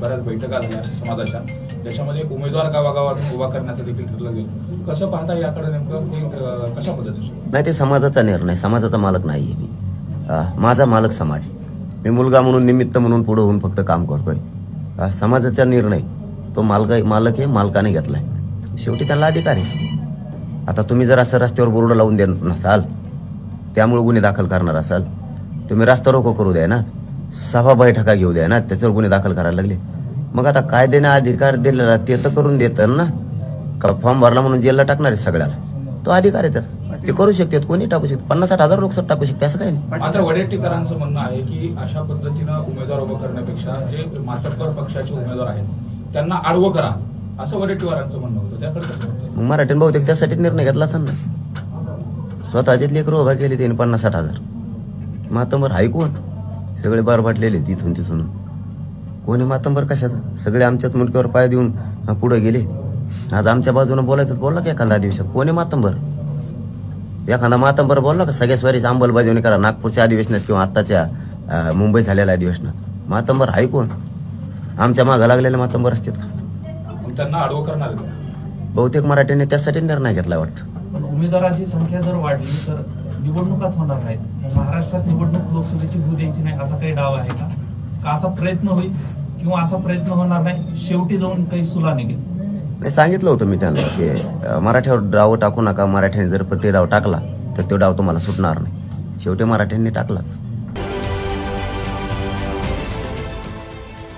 बऱ्याच बैठका झाल्या समाजाच्या. त्याच्यामध्ये उमेदवार गावागावात उभा करण्याचं देखील ठरलं गेलं. कसं पाहता याकडे नेमकं कशा पद्धतीचं? नाही ते समाजाचा निर्णय समाजाचा मालक नाही आहे मी. माझा मालक समाज आहे. मी मुलगा म्हणून निमित्त म्हणून पुढे होऊन फक्त काम करतोय. समाजाचा निर्णय तो मालक मालक आहे मालकाने घेतलाय. शेवटी त्याला अधिकार आहे. आता तुम्ही जर असं रस्त्यावर बोर्ड लावून देत नसाल त्यामुळे गुन्हे दाखल करणार असाल तुम्ही रस्ता रोको करू द्या ना. सभा बैठका घेऊ द्या ना त्याच्यावर गुन्हे दाखल करायला लागले. मग आता कायद्याने अधिकार दिलेला ते तर करून देतात ना. का फॉर्म भरला म्हणून जेलला टाकणार आहे सगळ्याला? तो अधिकार आहे त्याचा. ते करू शकतात कोणी टाकू शकते? पन्नास साठ हजार लोक टाकू शकते असं काही नाही. मात्र वडेट्टीकरांचं म्हणणं आहे की अशा पद्धतीनं उमेदवार उभं करण्यापेक्षा जे मातब्बर पक्षाचे उमेदवार आहेत त्यांना आडवं करा असं वडेट्टीवारांचं म्हणणं होतं. त्याकडे मराठीने बहुतेक त्यासाठीच निर्णय घेतला असेल ना. स्वतःचे लेकर उभा केले त्याने पन्नास साठ हजार मातंबर हाय कोण? सगळे बार बाटलेले तिथून तिथून. कोणी मातंबर कशाचं? सगळे आमच्याच मुंडक्यावर पाय देऊन पुढे गेले. आज आमच्या बाजूने बोलायचं बोलला का एखादा दिवसात? कोणी मातंबर? एखादा मातंबर बोलला का? सगळ्या स्वारीची अंमलबजावणी करा. नागपूरच्या अधिवेशनात किंवा आत्ताच्या अं, मुंबईत झालेल्या अधिवेशनात. मातंबर हाय कोण? आमच्या मागं लागलेले मातंबर असतात का? त्यांना आडवं करणार? बहुतेक मराठीने त्यासाठी निर्णय घेतला वाटतं. उमेदवारांची संख्या जर वाढली तर निवडणुकाच होणार नाहीत. मग महाराष्ट्रात निवडणूक लोकसभेची होऊ द्यायची नाही असा काही डाव आहे का? का असा प्रयत्न होईल? किंवा असा प्रयत्न होणार नाही? शेवटी जाऊन काही सुला निघेल. नाही सांगितलं होतं मी त्यांना की मराठ्यावर डाव टाकू नका. मराठ्याने जर ते डाव टाकला तर तो डाव तुम्हाला सुटणार नाही. शेवटी मराठ्यांनी टाकलाच.